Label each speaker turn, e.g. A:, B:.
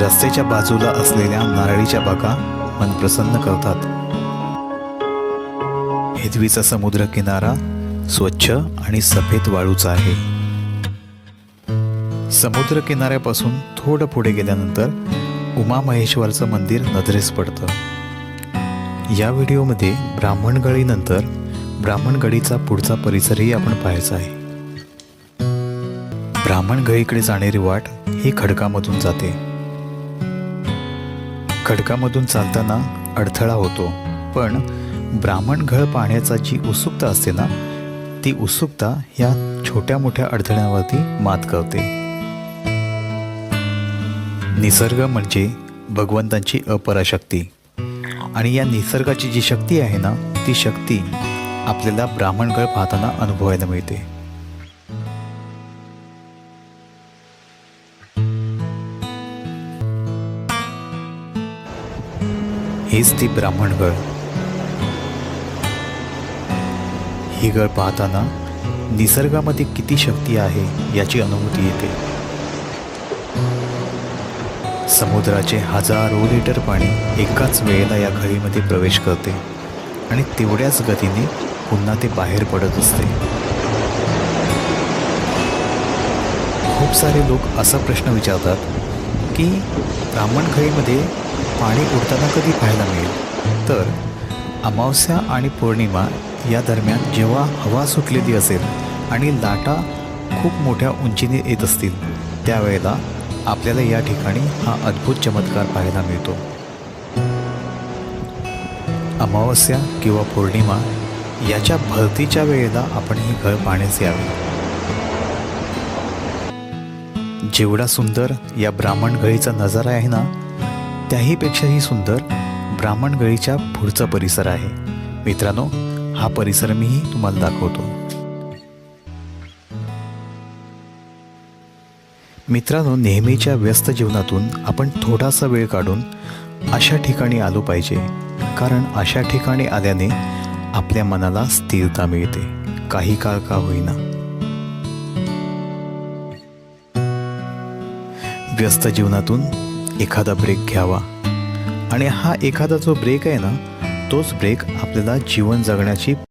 A: रस्त्याच्या बाजूला असलेल्या नारळीच्या बागा मन प्रसन्न करतात. हेदवीचा समुद्र किनारा स्वच्छ आणि सफेद वाळूचा आहे. समुद्र किनाऱ्यापासून थोडं पुढे गेल्यानंतर उमा महेश्वरचं मंदिर नजरेस पडतं. या व्हिडिओमध्ये ब्राह्मणगडीनंतर ब्राह्मणगडीचा पुढचा परिसरही आपण पाहायचा आहे. ब्राह्मणगडीकडे जाणारी वाट ही खडकामधून जाते. खडकामधून चालताना अडथळा होतो. पण ब्राह्मणघळ पाहण्याचा जी उत्सुकता असते ना ती उत्सुकता या छोट्या मोठ्या अडथळ्यांवरती मात करते. निसर्ग म्हणजे भगवंतांची अपराशक्ती. आणि या निसर्गाची जी शक्ती आहे ना ती शक्ती आपल्याला ब्राह्मणगड पाहताना अनुभवायला मिळते. हीच ती ब्राह्मणगड ही गळ पाहताना निसर्गामध्ये किती शक्ती आहे याची अनुभूती येते. समुद्राचे हजारो लिटर पाणी एकाच वेळेला या घळीमध्ये प्रवेश करते आणि तेवढ्याच गतीने पुन्हा ते बाहेर पडत असते. खूप सारे लोक असा प्रश्न विचारतात की ब्राह्मण घळीमध्ये पाणी उडताना कधी पाहायला मिळेल? तर अमावस्या आणि पौर्णिमा या दरम्यान जेव्हा हवा सुटलेली असेल आणि लाटा खूप मोठ्या उंचीने येत असतील त्यावेळेला आपल्याला या ठिकाणी हा अद्भुत चमत्कार पाहायला मिळतो. अमावस्या किंवा पौर्णिमा याच्या भरतीच्या वेळेला आपण ही घर पाहण्यास यावे. जेवढा सुंदर या ब्राह्मण गळीचा नजारा आहे ना त्याहीपेक्षाही सुंदर ब्राह्मणगळीच्या पुढचा परिसर आहे. मित्रांनो हा परिसर मीही तुम्हाला दाखवतो. मित्रांनो नेहमीच्या व्यस्त जीवनातून आपण थोडासा वेळ काढून अशा ठिकाणी आलो पाहिजे कारण अशा ठिकाणी आल्याने आपल्या मनाला स्थिरता मिळते. काही काळ का होईना. व्यस्त जीवनातून एखादा ब्रेक घ्यावा. आणि हा एखादा जो ब्रेक आहे ना तोच ब्रेक आपल्याला जीवन जगण्याची